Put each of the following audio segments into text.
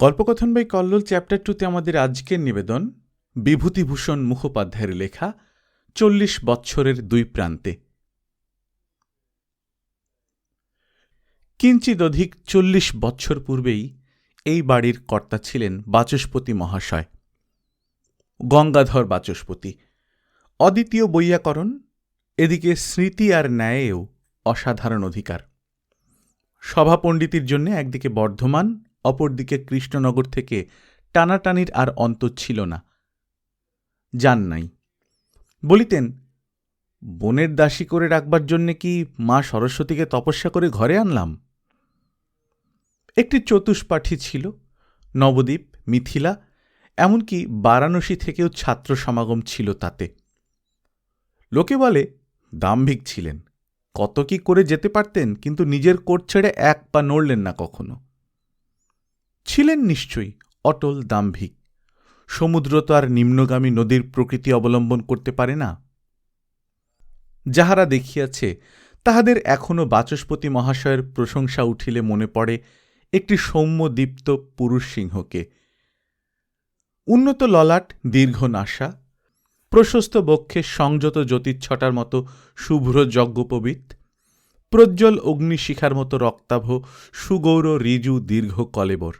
গল্পকথন by Kallol chapter টুতে আমাদের আজকের নিবেদন, বিভূতিভূষণ মুখোপাধ্যায়ের লেখা, চল্লিশ বৎসরের দুই প্রান্তে। কিঞ্চিত অধিক চল্লিশ বৎসর পূর্বেই এই বাড়ির কর্তা ছিলেন বাচস্পতি মহাশয়। গঙ্গাধর বাচস্পতি, অদ্বিতীয় বৈয়াকরণ, এদিকে স্মৃতি আর ন্যায়েও অসাধারণ অধিকার। সভাপণ্ডিতির জন্য একদিকে বর্ধমান অপরদিকে কৃষ্ণনগর থেকে টানাটানির আর অন্ত ছিল না। যান নাই। বলিতেন, বনের দাসী করে রাখবার জন্যে কি মা সরস্বতীকে তপস্যা করে ঘরে আনলাম? একটি চতুষ্পাঠী ছিল, নবদ্বীপ, মিথিলা, এমনকি বারাণসী থেকেও ছাত্র সমাগম ছিল তাতে। লোকে বলে, দাম্ভিক ছিলেন। কত কি করে যেতে পারতেন, কিন্তু নিজের কোট ছেড়ে এক পা নড়লেন না কখনো। ছিলেন নিশ্চয়ই অটল দাম্ভিক। সমুদ্র তো আর নিম্নগামী নদীর প্রকৃতি অবলম্বন করতে পারে না। যাহারা দেখিয়াছে, তাহাদের এখনও বাচস্পতি মহাশয়ের প্রশংসা উঠিলে মনে পড়ে একটি সৌম্য দীপ্ত পুরুষ সিংহকে। উন্নত ললাট, দীর্ঘ নাশা প্রশস্ত বক্ষে সংযত জ্যোতিচ্ছটার মতো শুভ্র যজ্ঞপবিত, প্রজ্জ্বল অগ্নিশিখার মতো রক্তাভ, সুগৌর, রিজু, দীর্ঘ কলেবর।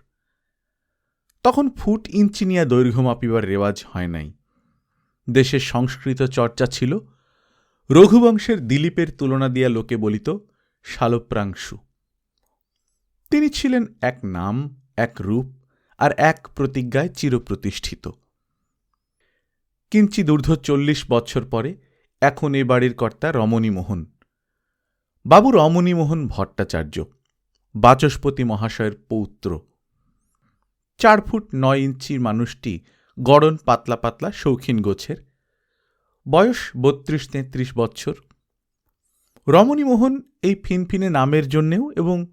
তখন ফুট ইঞ্চি ইঞ্চিনিয়া দৈর্ঘ্য মাপিবার রেওয়াজ হয় নাই। দেশের সংস্কৃত চর্চা ছিল। রঘুবংশের দিলীপের তুলনা দিয়া লোকে বলিত শালপ্রাংশু। তিনি ছিলেন এক নাম, এক রূপ আর এক প্রতিজ্ঞায় চিরপ্রতিষ্ঠিত। কিঞ্চিত ঊর্ধ্ব চল্লিশ বছর পরে এখন এ বাড়ির কর্তা রমণীমোহন বাবু রমণীমোহন ভট্টাচার্য, বাচস্পতি মহাশয়ের পৌত্র। চার ফুট নয় ইঞ্চির মানুষটি গড়ন পাতলা পাতলা শৌখিন গোছের। বয়স বত্রিশ তেত্রিশ বৎসর রমণীমোহন এই ফিনফিনে নামের জন্যেও এবং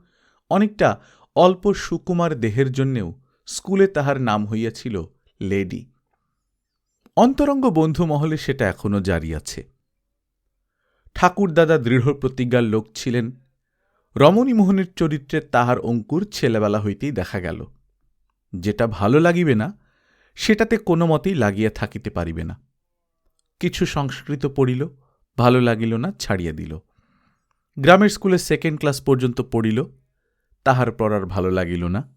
অনেকটা অল্প সুকুমার দেহের জন্যেও স্কুলে তাহার নাম হইয়াছিল লেডি। অন্তরঙ্গ বন্ধু মহলে সেটা এখনও জারি আছে। ঠাকুরদাদা দৃঢ় প্রতিজ্ঞার লোক ছিলেন। রমণীমোহনের চরিত্রে তাহার অঙ্কুর ছেলেবেলা হইতেই দেখা গেল। যেটা ভালো লাগিবে না, সেটাতে কোনো মতেই লাগিয়া থাকিতে পারিবে না। কিছু সংস্কৃত পড়িল, ভালো লাগিল না ছাড়িয়া দিল। গ্রামের স্কুলে সেকেন্ড ক্লাস পর্যন্ত পড়িল, তাহার পর আর ভালো লাগিল না।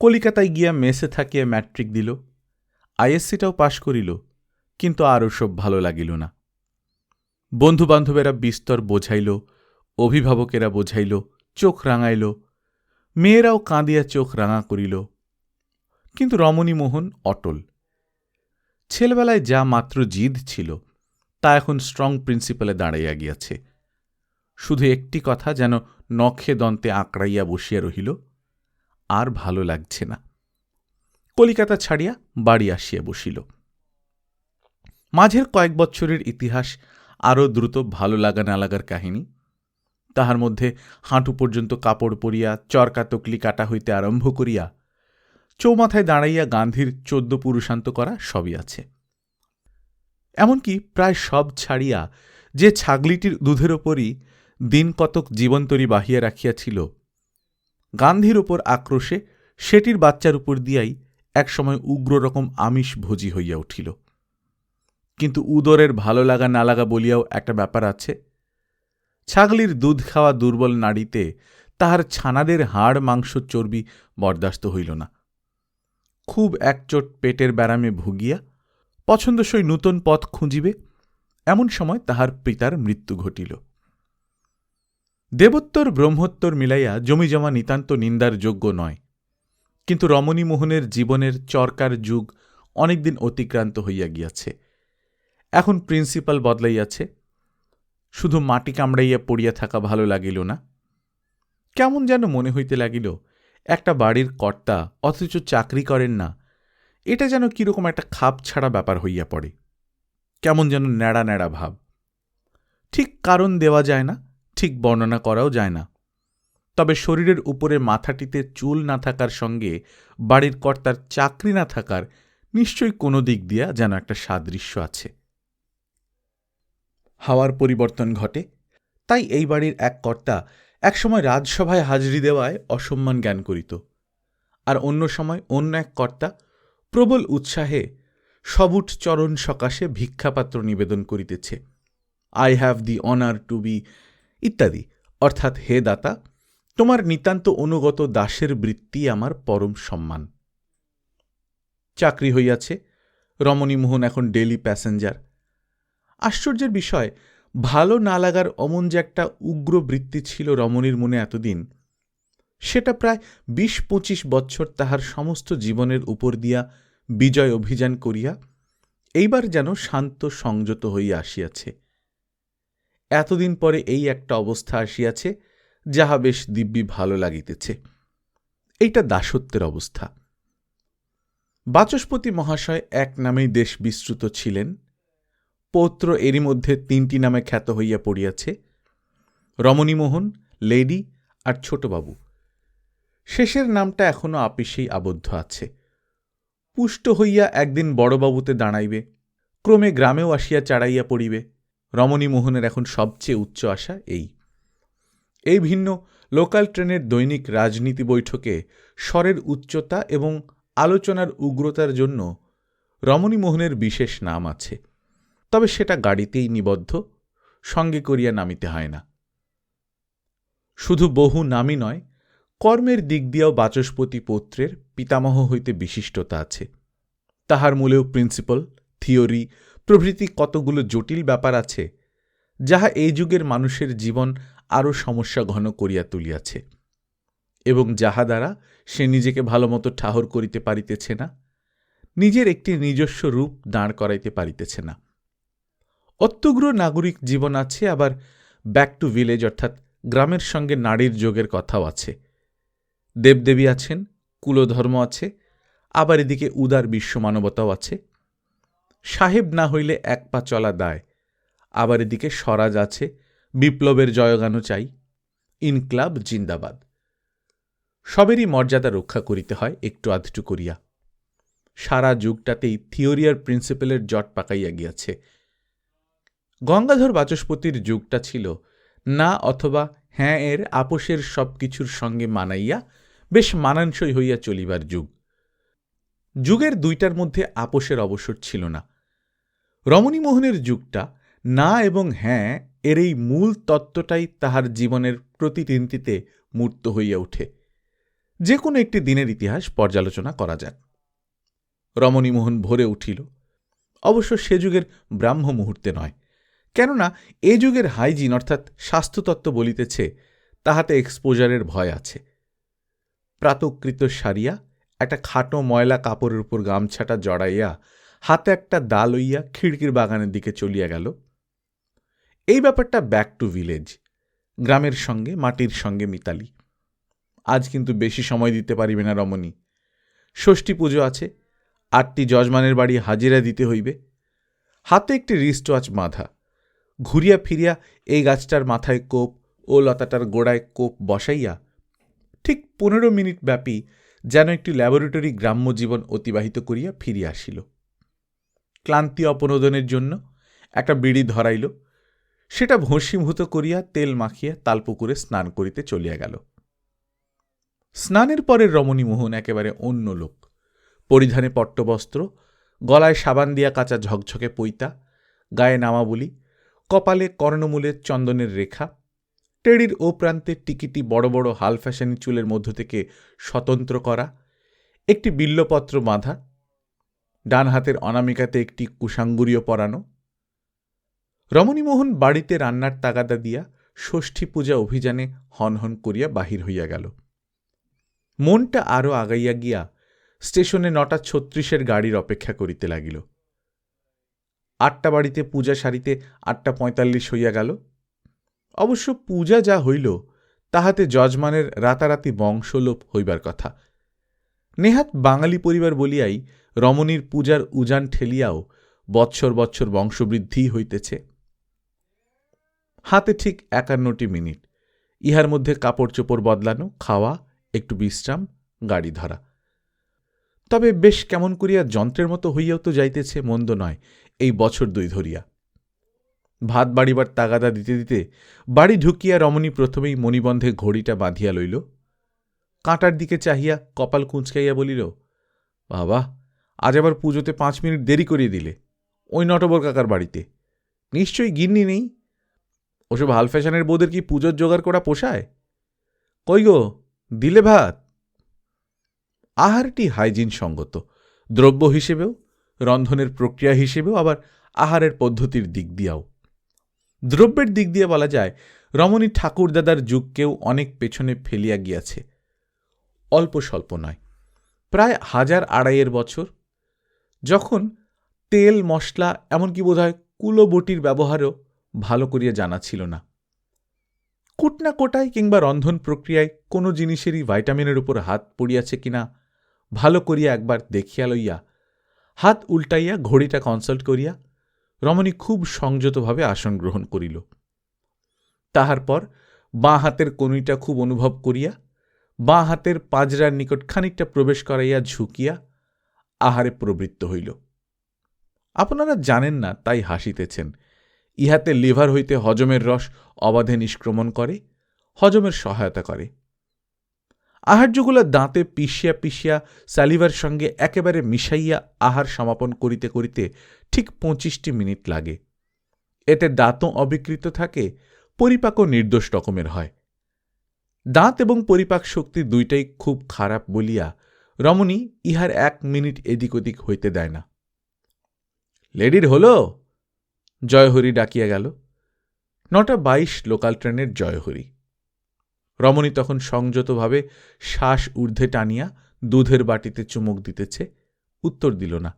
কলিকাতায় গিয়া মেসে থাকিয়া ম্যাট্রিক দিল আইএসসিটাও পাশ করিল, কিন্তু আর সব ভালো লাগিল না। বন্ধুবান্ধবেরা বিস্তর বোঝাইল, অভিভাবকেরা বোঝাইল, চোখ রাঙাইল, মেয়েরাও কাঁদিয়া চোখ রাঙা করিল। কিন্তু রমণীমোহন অটল। ছেলেবেলায় যা মাত্র জিদ ছিল, তা এখন স্ট্রং প্রিন্সিপালে দাঁড়াইয়া গিয়াছে। শুধু একটি কথা যেন নখে দন্তে আঁকড়াইয়া বসিয়া রহিল, আর ভালো লাগছে না। কলিকাতা ছাড়িয়া বাড়ি আসিয়া বসিল। মাঝের কয়েক বৎসরের ইতিহাস আরও দ্রুত ভালো লাগা না লাগার কাহিনী, তাহার মধ্যে হাঁটু পর্যন্ত কাপড় পরিয়া চরকা তকলি কাটা হইতে আরম্ভ করিয়া চৌমাথায় দাঁড়াইয়া গান্ধীর চোদ্দ পুরুষান্ত করা সবই আছে। এমনকি প্রায় সব ছাড়িয়া যে ছাগলিটির দুধের ওপরই দিন কতক জীবন্তরী বাহিয়া রাখিয়াছিল, গান্ধীর ওপর আক্রোশে সেটির বাচ্চার উপর দিয়াই একসময় উগ্র রকম আমিষ ভোজি হইয়া উঠিল। কিন্তু উদরের ভালো লাগা না লাগা বলিয়াও একটা ব্যাপার আছে, ছাগলির দুধ খাওয়া দুর্বল নাড়িতে তাহার ছানাদের হাড় মাংস চর্বি বরদাস্ত হইল না। খুব একচোট পেটের ব্যারামে ভুগিয়া পছন্দসই নূতন পথ খুঁজিবে, এমন সময় তাহার পিতার মৃত্যু ঘটিল। দেবোত্তর ব্রহ্মোত্তর মিলাইয়া জমিজমা নিতান্ত নিন্দার যোগ্য নয়, কিন্তু রমণীমোহনের জীবনের চরকার যুগ অনেকদিন অতিক্রান্ত হইয়া গিয়াছে। এখন প্রিন্সিপাল বদলাইয়াছে, শুধু মাটি কামড়াইয়া পড়িয়া থাকা ভালো লাগিল না। কেমন যেন মনে হইতে লাগিল একটা বাড়ির কর্তা অথচ চাকরি করেন না। এটা যেন কীরকম একটা খাপ ছাড়া ব্যাপার হইয়া পড়ে। কেমন যেন ন্যাড়া ন্যাড়া ভাব। ঠিক কারণ দেওয়া যায় না, ঠিক বর্ণনা করাও যায় না। তবে শরীরের উপরে মাথাটিতে চুল না থাকার সঙ্গে বাড়ির কর্তার চাকরি না থাকার নিশ্চয়ই কোনো দিক দিয়া যেন একটা সাদৃশ্য আছে। হাওয়ার পরিবর্তন ঘটে। তাই এই বাড়ির এক কর্তা একসময় রাজসভায় হাজরি দেওয়ায় অসম্মান জ্ঞান করিত। আর অন্য সময় অন্য এক কর্তা প্রবল উৎসাহে সবুট চরণ সকাশে ভিক্ষাপাত্র নিবেদন করিতেছে। I have the honour to be ইত্যাদি। অর্থাৎ, হে দাতা, তোমার নিতান্ত অনুগত দাসের বৃত্তি আমার পরম সম্মান। চাকরি হইয়াছে। রমণীমোহন এখন ডেলি প্যাসেঞ্জার। আশ্চর্যের বিষয় ভালো না লাগার অমন যে একটা উগ্র বৃত্তি ছিল রমণীর মনে এতদিন, সেটা প্রায় বিশ পঁচিশ বৎসর তাহার সমস্ত জীবনের উপর দিয়া বিজয় অভিযান করিয়া এইবার যেন শান্ত সংযত হইয়া আসিয়াছে। এতদিন পরে এই একটা অবস্থা আসিয়াছে, যাহা বেশ দিব্যি ভালো লাগিতেছে। এইটা দাসত্বের অবস্থা। বাচস্পতি মহাশয় এক নামেই দেশ বিস্তৃত ছিলেন। পৌত্র এরই মধ্যে তিনটি নামে খ্যাত হইয়া পড়িয়াছে। রমণীমোহন, লেডি আর ছোটবাবু। শেষের নামটা এখনও আপিসেই আবদ্ধ আছে। পুষ্ট হইয়া একদিন বড়বাবুতে দাঁড়াইবে। ক্রমে গ্রামেও আসিয়া চাড়াইয়া পড়িবে। রমণীমোহনের এখন সবচেয়ে উচ্চ আশা এই। এই ভিন্ন লোকাল ট্রেনের দৈনিক রাজনীতি বৈঠকে স্বরের উচ্চতা এবং আলোচনার উগ্রতার জন্য রমণীমোহনের বিশেষ নাম আছে। তবে সেটা গাড়িতেই নিবদ্ধ, সঙ্গে করিয়া নামিতে হয় না। শুধু বহু নামই নয়, কর্মের দিক দিয়েও বাচস্পতি পত্রের পিতামহ হইতে বিশিষ্টতা আছে। তাহার মূলেও প্রিন্সিপাল থিওরি প্রভৃতি কতগুলো জটিল ব্যাপার আছে, যাহা এই যুগের মানুষের জীবন আরও সমস্যা ঘন করিয়া তুলিয়াছে, এবং যাহা দ্বারা সে নিজেকে ভালোমতো ঠাহর করিতে পারিতেছে না, নিজের একটি নিজস্ব রূপ দাঁড় করাইতে পারিতেছে না। অত্যগ্র নাগরিক জীবন আছে, আবার ব্যাক টু ভিলেজ অর্থাৎ গ্রামের সঙ্গে নারীর যোগের কথাও আছে। দেবদেবী আছেন, কুলধর্ম আছে, আবার এদিকে উদার বিশ্ব মানবতাও আছে। সাহেব না হইলে এক পা চলা দায়, আবার এদিকে স্বরাজ আছে, বিপ্লবের জয়গানও চাই। ইনক্লাব জিন্দাবাদ। সবেরই মর্যাদা রক্ষা করিতে হয়, একটু আধটু করিয়া। সারা যুগটাতেই থিওরিয়ার প্রিন্সিপালের জট পাকাইয়া গিয়াছে। গঙ্গাধর বাচস্পতির যুগটা ছিল। না অথবা হ্যাঁ এর আপোষের সব কিছুর সঙ্গে মানাইয়া বেশ মানানসই হইয়া চলিবার যুগ। যুগের দুইটার মধ্যে আপোষের অবসর ছিল না। রমণীমোহনের যুগটা না এবং হ্যাঁ এর এই মূল তত্ত্বটাই তাহার জীবনের প্রতিদিনটিতে মূর্ত হইয়া ওঠে। যে কোনো একটি দিনের ইতিহাস পর্যালোচনা করা যাক। রমণীমোহন ভরে উঠিল। অবশ্য সে যুগের ব্রাহ্ম মুহূর্তে নয়। কেননা এ যুগের হাইজিন অর্থাৎ স্বাস্থ্যতত্ত্ব বলিতেছে, তাহাতে এক্সপোজারের ভয় আছে। প্রাতকৃত সারিয়া, একটা খাটো ময়লা কাপড়ের উপর গামছাটা জড়াইয়া হাতে একটা দা লইয়া খিড়কির বাগানের দিকে চলিয়া গেল। এই ব্যাপারটা ব্যাক টু ভিলেজ, গ্রামের সঙ্গে, মাটির সঙ্গে মিতালি। আজ কিন্তু বেশি সময় দিতে পারিবে না রমণী। ষষ্ঠী পুজো আছে, আটটি যজমানের বাড়ি হাজিরা দিতে হইবে। হাতে একটি রিস্ট ওয়াচ বাঁধা। ঘুরিয়া ফিরিয়া এই গাছটার মাথায় কোপ ও লতাটার গোড়ায় কোপ বসাইয়া ঠিক পনেরো মিনিট ব্যাপী যেন একটি ল্যাবরেটরি গ্রাম্য জীবন অতিবাহিত করিয়া ফিরিয়া আসিল। ক্লান্তি অপনোদনের জন্য একটা বিড়ি ধরাইল। সেটা ভস্মীভূত করিয়া তেল মাখিয়া তালপুকুরে স্নান করিতে চলিয়া গেল। স্নানের পরের রমণীমোহন একেবারে অন্য লোক। পরিধানে পট্টবস্ত্র, গলায় সাবান দিয়া কাঁচা ঝকঝকে পৈতা, গায়ে নামাবলি কপালে কর্ণমূলের চন্দনের রেখা, টেড়ির ও প্রান্তে টিকিটি বড় বড় হাল ফ্যাশানি চুলের মধ্য থেকে স্বতন্ত্র করা, একটি বিল্লপত্র বাঁধা, ডান হাতের অনামিকাতে একটি কুসাঙ্গুরীয় পরানো, রমণীমোহন বাড়িতে রান্নার তাগাদা দিয়া ষষ্ঠী পূজা অভিযানে হনহন করিয়া বাহির হইয়া গেল। মনটা আরও আগাইয়া গিয়া স্টেশনে নটা ছত্রিশের গাড়ির অপেক্ষা করিতে লাগিল। আটটা বাড়িতে, পূজা সারিতে আটটা পঁয়তাল্লিশ হইয়া গেল। অবশ্য পূজা যা হইল, তাহাতে যজমানের রাতারাতি বংশলোপ হইবার কথা। নেহাত বাঙালি পরিবার বলিয়াই রমণীর পূজার উজান ঠেলিয়াও বৎসর বৎসর বংশবৃদ্ধি হইতেছে। হাতে ঠিক একান্নটি মিনিট। ইহার মধ্যে কাপড় চোপড় বদলানো, খাওয়া, একটু বিশ্রাম, গাড়ি ধরা। তবে বেশ কেমন করিয়া যন্ত্রের মতো হইয়াও তো যাইতেছে, মন্দ নয়। এই বছর দুই ধরিয়া। ভাত বাড়িবার তাগাদা দিতে দিতে বাড়ি ঢুকিয়া রমণী প্রথমেই মণিবন্ধে ঘড়িটা বাঁধিয়া লইল। কাঁটার দিকে চাহিয়া কপাল কুঁচকাইয়া বলিল, বাবা, আজ আবার পুজোতে পাঁচ মিনিট দেরি করিয়ে দিলে, ওই নটবর কাকার বাড়িতে। নিশ্চয়ই গিন্নি নেই। ওসব হাল ফ্যাশনের বউদের কি পুজোর জোগাড় করা পোষায়? কই গো, দিলে ভাত? আহারটি হাইজিন সঙ্গত, দ্রব্য হিসেবেও রন্ধনের প্রক্রিয়া হিসেবেও আবার আহারের পদ্ধতির দিক দিয়াও। দ্রব্যের দিক দিয়ে বলা যায়, রমণী ঠাকুরদাদার যুগকেও অনেক পেছনে ফেলিয়া গিয়াছে। অল্প স্বল্প নয়, প্রায় হাজার আড়াইয়ের বছর। যখন তেল, মশলা, এমনকি বোধহয় কুলোবটির ব্যবহারও ভালো করিয়া জানা ছিল না। কুটনা কোটায় কিংবা রন্ধন প্রক্রিয়ায় কোনো জিনিসেরই ভাইটামিনের উপর হাত পড়িয়াছে কিনা ভালো করিয়া একবার দেখিয়া লইয়া হাত উল্টাইয়া ঘড়িটা কনসাল্ট করিয়া রমণী খুব সংযতভাবে আসন গ্রহণ করিল। তাহার পর বাঁ হাতের কনুইটা খুব অনুভব করিয়া বাঁ হাতের পাজরার নিকট খানিকটা প্রবেশ করাইয়া ঝুঁকিয়া আহারে প্রবৃত্ত হইল। আপনারা জানেন না তাই হাসিতেছেন। ইহাতে লিভার হইতে হজমের রস অবাধে নিষ্ক্রমণ করে, হজমের সহায়তা করে। আহার্যগুলো দাঁতে পিষিয়া পিষিয়া স্যালিভার সঙ্গে একেবারে মিশাইয়া আহার সমাপন করিতে করিতে ঠিক পঁচিশটি মিনিট লাগে। এতে দাঁতও অবিকৃত থাকে, পরিপাকও নির্দোষ রকমের হয়। দাঁত এবং পরিপাক শক্তি দুইটাই খুব খারাপ বলিয়া রমণী ইহার এক মিনিট এদিক ওদিক হইতে দেয় না। লেডির হলো? জয়হরি ডাকিয়া গেল। নটা বাইশ লোকাল ট্রেনের জয়হরি। রমণী তখন সংযতভাবে শ্বাস ঊর্ধ্বে টানিয়া দুধের বাটিতে চুমুক দিতেছে, উত্তর দিল না।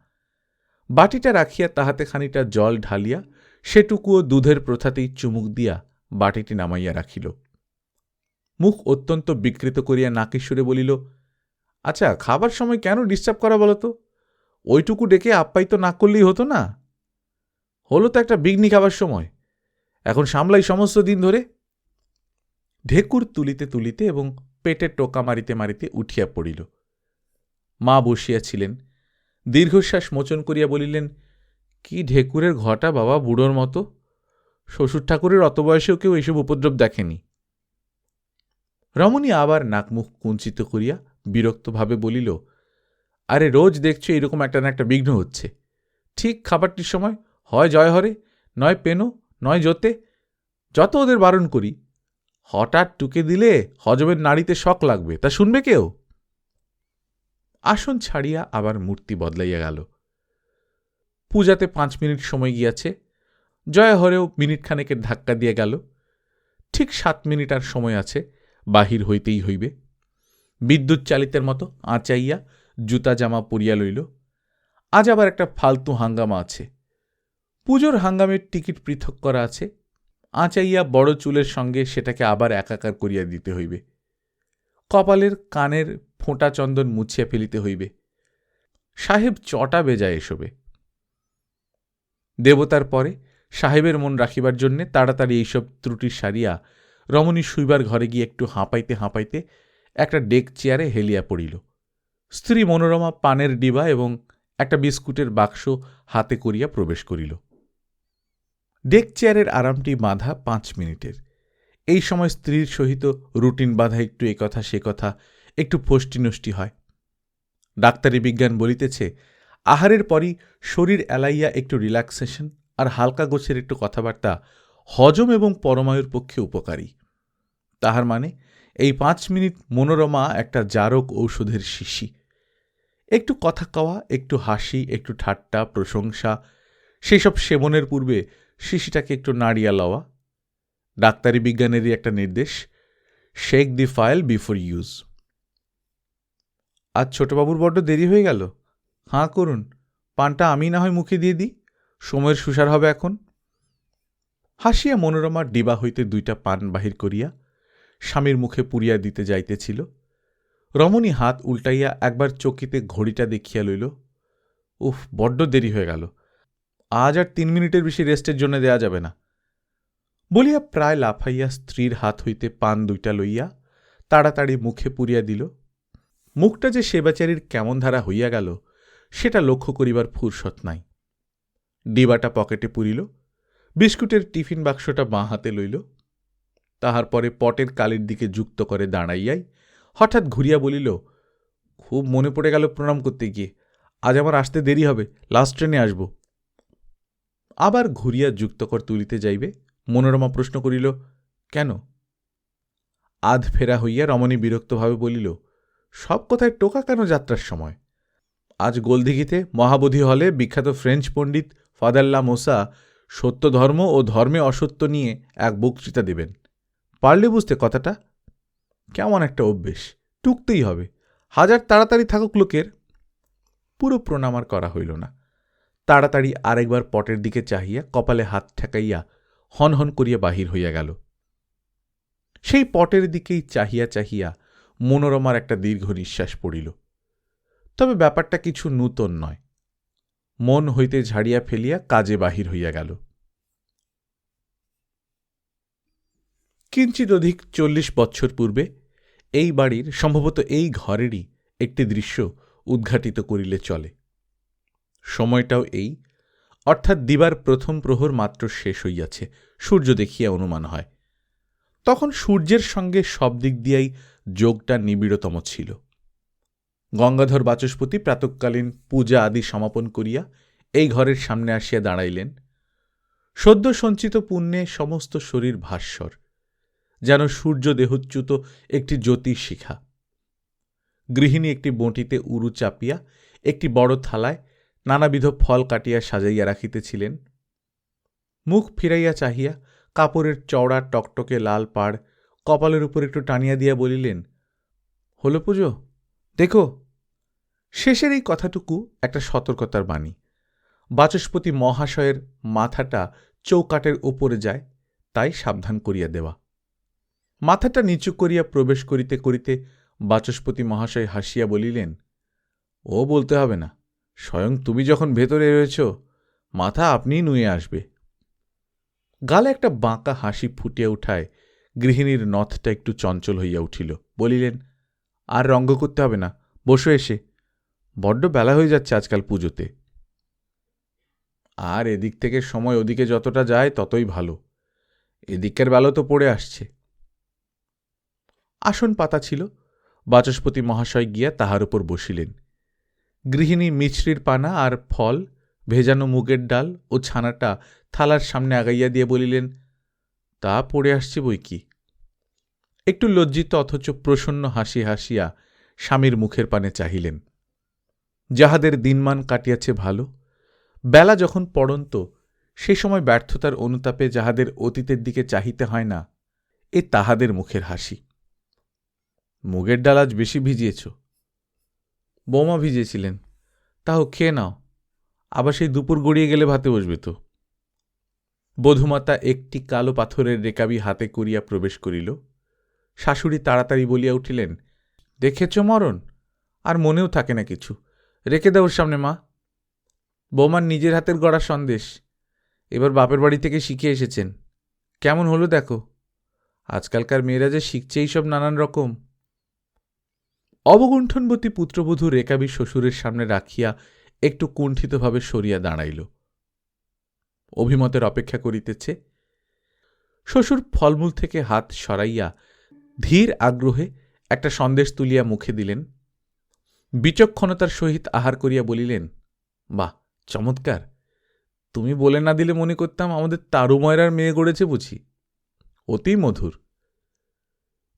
বাটিটা রাখিয়া তাহাতে খানিকটা জল ঢালিয়া সেটুকুও দুধের প্রথাতেই চুমুক দিয়া বাটিটি নামাইয়া রাখিল। মুখ অত্যন্ত বিকৃত করিয়া নাকিস্বরে বলিল আচ্ছা খাবার সময় কেন ডিস্টার্ব করা বলো তো? ওইটুকু ডেকে আপ্যায়িত না করলেই হতো না। হলো তো একটা বিঘ্নি খাবার সময়। এখন সামলাই সমস্ত দিন ধরে ঢেকুর তুলিতে তুলিতে এবং পেটে টোকা মারিতে মারিতে উঠিয়া পড়িল। মা বসিয়াছিলেন। দীর্ঘশ্বাস মোচন করিয়া বলিলেন, কি ঢেকুরের ঘটা বাবা বুড়োর মতো? শ্বশুর ঠাকুরের অত বয়সেও কেউ এইসব উপদ্রব দেখেনি। রমণী আবার নাকমুখ কুঞ্চিত করিয়া বিরক্তভাবে বলিল, আরে রোজ দেখছ এরকম একটা না একটা বিঘ্ন হচ্ছে। ঠিক খাবারটির সময় হয় জয় হরে নয় পেনো, নয় জোতে, যত ওদের বারণ করি হঠাৎ টুকে দিলে হজমের নাড়িতে শখ লাগবে, তা শুনবে কেউ? আসন ছাড়িয়া আবার মূর্তি বদলাইয়া গেল। পূজাতে পাঁচ মিনিট সময় গিয়াছে জয়হরেও মিনিট খানেকের ধাক্কা দিয়ে গেল। ঠিক সাত মিনিট আর সময় আছে, বাহির হইতেই হইবে। বিদ্যুৎ চালিতের মতো আঁচাইয়া জুতা জামা পরিয়া লইল। আজ আবার একটা ফালতু হাঙ্গামা আছে। পুজোর হাঙ্গামের টিকিট পৃথক করা আছে আঁচাইয়া বড় চুলের সঙ্গে সেটাকে আবার একাকার করিয়া দিতে হইবে। কপালের কানের ফোঁটা চন্দন মুছিয়া ফেলিতে হইবে। সাহেব চটা বেজায় এসবে। দেবতার পরে সাহেবের মন রাখিবার জন্যে তাড়াতাড়ি এইসব ত্রুটি সারিয়া রমণী শুইবার ঘরে গিয়ে একটু হাঁপাইতে হাঁপাইতে একটা ডেক চেয়ারে হেলিয়া পড়িল। স্ত্রী মনোরমা পানের ডিবা এবং একটা বিস্কুটের বাক্স হাতে করিয়া প্রবেশ করিল। ডেক চেয়ারের আরামটি বাঁধা পাঁচ মিনিটের। এই সময় স্ত্রীর সহিত রুটিন বাঁধা একটু এ কথা সে কথা, একটু ফষ্টিনষ্টি হয়। ডাক্তারি বিজ্ঞান বলিতেছে, আহারের পরই শরীর এলাইয়া একটু রিল্যাক্সেশন আর হালকা গোছের একটু কথাবার্তা হজম এবং পরমায়ুর পক্ষে উপকারী। তাহার মানে এই পাঁচ মিনিট মনোরমা একটা জারক ঔষধের শিশি। একটু কথা কওয়া, একটু হাসি, একটু ঠাট্টা, প্রশংসা, সেসব সেবনের পূর্বে শিশিটাকে একটু নাড়িয়া লওয়া। ডাক্তারি বিজ্ঞানেরই একটা নির্দেশ shake the phial before use আজ ছোটবাবুর বড্ড দেরি হয়ে গেল। হাঁ, করুন। পানটা আমি না হয় মুখে দিয়ে দিই? সময়ের সুসার হবে এখন? হাসিয়া মনোরমা ডিবা হইতে দুইটা পান বাহির করিয়া স্বামীর মুখে পুরিয়া দিতে যাইতেছিল। রমণী হাত উল্টাইয়া একবার চকিতে ঘড়িটা দেখিয়া লইল, উফ, বড্ড দেরি হয়ে গেল। আজ আর তিন মিনিটের বেশি রেস্টের জন্য দেয়া যাবে না। বলিয়া প্রায় লাফাইয়া স্ত্রীর হাত হইতে পান দুইটা লইয়া তাড়াতাড়ি মুখে পুরিয়া দিল। মুখটা যে সেবাচারীর কেমন ধারা হইয়া গেল, সেটা লক্ষ্য করিবার ফুরসত নাই। ডিবাটা পকেটে পুরিল, বিস্কুটের টিফিন বাক্সটা বাঁ হাতে লইল। তাহার পরে পটের কালির দিকে যুক্ত করে দাঁড়াইয়াই হঠাৎ ঘুরিয়া বলিল, খুব মনে পড়ে গেল প্রণাম করতে গিয়ে। আজ আমার আসতে দেরি হবে, লাস্ট ট্রেনে আসব। আবার ঘুরিয়া যুক্তকর তুলিতে যাইবে? মনোরমা প্রশ্ন করিল, কেন? আধ ফেরা হইয়া রমণী বিরক্তভাবে বলিল, সব কথায় টোকা কেন যাত্রার সময়? আজ গোলদিঘিতে মহাবোধি হলে বিখ্যাত ফ্রেঞ্চ পণ্ডিত ফাদাল্লা মোসা সত্য ধর্ম ও ধর্মে অসত্য নিয়ে এক বক্তৃতা দেবেন। পারলে বুঝতে কথাটা? কেমন একটা অভ্যেস, টুকতেই হবে। হাজার তাড়াতাড়ি থাকুক লোকের, পুরো প্রণাম আর করা হইল না। তাড়াতাড়ি আরেকবার পটের দিকে চাহিয়া কপালে হাত ঠেকাইয়া হন হন করিয়া বাহির হইয়া গেল। সেই পটের দিকেই চাহিয়া চাহিয়া মনোরমার একটা দীর্ঘ নিঃশ্বাস পড়িল। তবে ব্যাপারটা কিছু নূতন নয়। মন হইতে ঝাড়িয়া ফেলিয়া কাজে বাহির হইয়া গেল। কিঞ্চিত অধিক চল্লিশ বৎসর পূর্বে এই বাড়ির সম্ভবত এই ঘরেরই একটি দৃশ্য উদ্ঘাটিত করিলে চলে। সময়টাও এই। অর্থাৎ দিবার প্রথম প্রহর মাত্র শেষ হইয়াছে, সূর্য দেখিয়া অনুমান হয়। তখন সূর্যের সঙ্গে সব দিক দিয়াই যোগটা নিবিড়তম ছিল। গঙ্গাধর বাচস্পতি প্রাতকালীন পূজা আদি সমাপন করিয়া এই ঘরের সামনে আসিয়া দাঁড়াইলেন। সদ্য সঞ্চিত পুণ্যে সমস্ত শরীর ভাস্বর, যেন সূর্য দেহচ্যুত একটি জ্যোতির শিখা গৃহিণী একটি বঁটিতে উরু চাপিয়া একটি বড় থালায় নানাবিধ ফল কাটিয়া সাজাইয়া রাখিতেছিলেন। মুখ ফিরাইয়া চাহিয়া কাপড়ের চওড়া টকটকে লাল পাড় কপালের উপর একটু টানিয়া দিয়া বলিলেন, হলো পুজো, দেখো, শেষের এই কথাটুকু একটা সতর্কতার বাণী। বাচস্পতি মহাশয়ের মাথাটা চৌকাটের ওপরে যায়, তাই সাবধান করিয়া দেওয়া। মাথাটা নিচু করিয়া প্রবেশ করিতে করিতে বাচস্পতি মহাশয় হাসিয়া বলিলেন, ও বলতে হবে না স্বয়ং তুমি যখন ভেতরে রয়েছ, মাথা আপনিই নুয়ে আসবে। গালে একটা বাঁকা হাসি ফুটিয়া উঠায় গৃহিণীর নথটা একটু চঞ্চল হইয়া উঠিল। বলিলেন, আর রঙ্গ করতে হবে না, বসো এসে। বড্ড বেলা হয়ে যাচ্ছে আজকাল পুজোতে। আর এদিক থেকে সময় ওদিকে যতটা যায় ততই ভালো। এদিকের বেলা তো পড়ে আসছে। আসন পাতা ছিল। বাচস্পতি মহাশয় গিয়া তাহার উপর বসিলেন। গৃহিণী মিছরির পানা আর ফল, ভেজানো মুগের ডাল ও ছানাটা থালার সামনে আগাইয়া দিয়ে বলিলেন, তা পড়ে আসছে বই কি? একটু লজ্জিত অথচ প্রসন্ন হাসি হাসিয়া স্বামীর মুখের পানে চাহিলেন, যাহাদের দিনমান কাটিয়াছে ভালো, বেলা যখন পড়ন্ত, সে সময় ব্যর্থতার অনুতাপে যাহাদের অতীতের দিকে চাহিতে হয় না, এ তাহাদের মুখের হাসি। মুগের ডাল আজ বেশি ভিজিয়েছ বৌমা ভিজিয়েছিলেন। তাও খেয়ে নাও। আবার সেই দুপুর গড়িয়ে গেলে ভাতে বসবে তো। বধুমাতা একটি কালো পাথরের রেকাবি হাতে করিয়া প্রবেশ করিল। শাশুড়ি তাড়াতাড়ি বলিয়া উঠিলেন, দেখেছ মরণ? আর মনেও থাকে না কিছু। রেখে দাও ওর সামনে, মা। বৌমার নিজের হাতের গড়া সন্দেশ। এবার বাপের বাড়ি থেকে শিখে এসেছেন। কেমন হলো দেখো? আজকালকার মেয়েরা যে শিখছে এইসব নানান রকম। অবগুণ্ঠনবতী পুত্রবধূ রেকাবি শ্বশুরের সামনে রাখিয়া একটু কুণ্ঠিতভাবে সরিয়া দাঁড়াইল। অভিমতের অপেক্ষা করিতেছে। শ্বশুর ফলমূল থেকে হাত সরাইয়া ধীর আগ্রহে একটা সন্দেশ তুলিয়া মুখে দিলেন। বিচক্ষণতার সহিত আহার করিয়া বলিলেন, বাহ, চমৎকার। তুমি বলে না দিলে মনে করতাম আমাদের তারুময়রার মেয়ে গড়েছে বুঝি। অতি মধুর।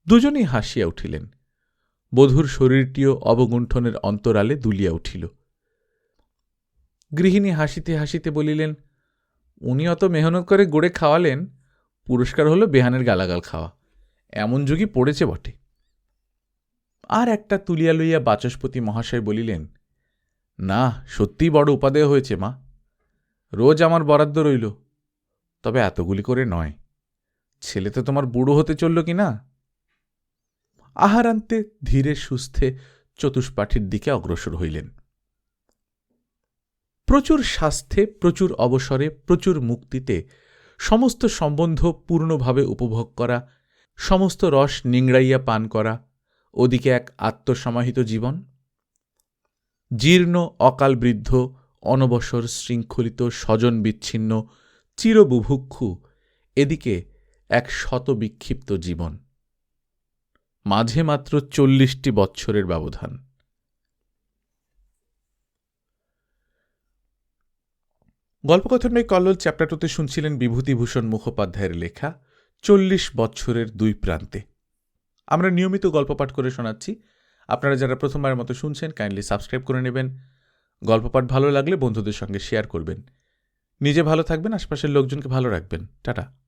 দুজনেই হাসিয়া উঠিলেন। বধূর শরীরটিও অবগুণ্ঠনের অন্তরালে দুলিয়া উঠিল। গৃহিণী হাসিতে হাসিতে বলিলেন, উনি অত মেহনত করে গড়ে খাওয়ালেন, পুরস্কার হলো বেহানের গালাগাল খাওয়া। এমন যুগই পড়েছে বটে। আর একটা তুলিয়া লইয়া বাচস্পতি মহাশয় বলিলেন, না, সত্যিই বড় উপাদেয় হয়েছে মা। রোজ আমার বরাদ্দ রইল, তবে এতগুলি করে নয়। ছেলে তো তোমার বুড়ো হতে চলল কি না আহারান্তে ধীরে সুস্থে চতুষ্পাঠীর দিকে অগ্রসর হইলেন। প্রচুর স্বাস্থ্যে, প্রচুর অবসরে, প্রচুর মুক্তিতে সমস্ত সম্বন্ধ পূর্ণভাবে উপভোগ করা, সমস্ত রস নিংড়াইয়া পান করা, ওদিকে এক আত্মসমাহিত জীবন, জীর্ণ, অকাল বৃদ্ধ, অনবসর, শৃঙ্খলিত স্বজন বিচ্ছিন্ন চিরবুভুক্ষু, এদিকে এক শত বিক্ষিপ্ত জীবন। মাঝে মাত্র চল্লিশটি বৎসরের ব্যবধান। গল্পকথনের কল্লোল চ্যাপ্টার টুতে শুনছিলেন বিভূতিভূষণ মুখোপাধ্যায়ের লেখা চল্লিশ বৎসরের দুই প্রান্তে। আমরা নিয়মিত গল্প পাঠ করে শোনাচ্ছি। আপনারা যারা প্রথমবারের মতো শুনছেন কাইন্ডলি সাবস্ক্রাইব করে নেবেন। গল্প পাঠ ভালো লাগলে বন্ধুদের সঙ্গে শেয়ার করবেন। নিজে ভালো থাকবেন, আশপাশের লোকজনকে ভালো রাখবেন। টাটা।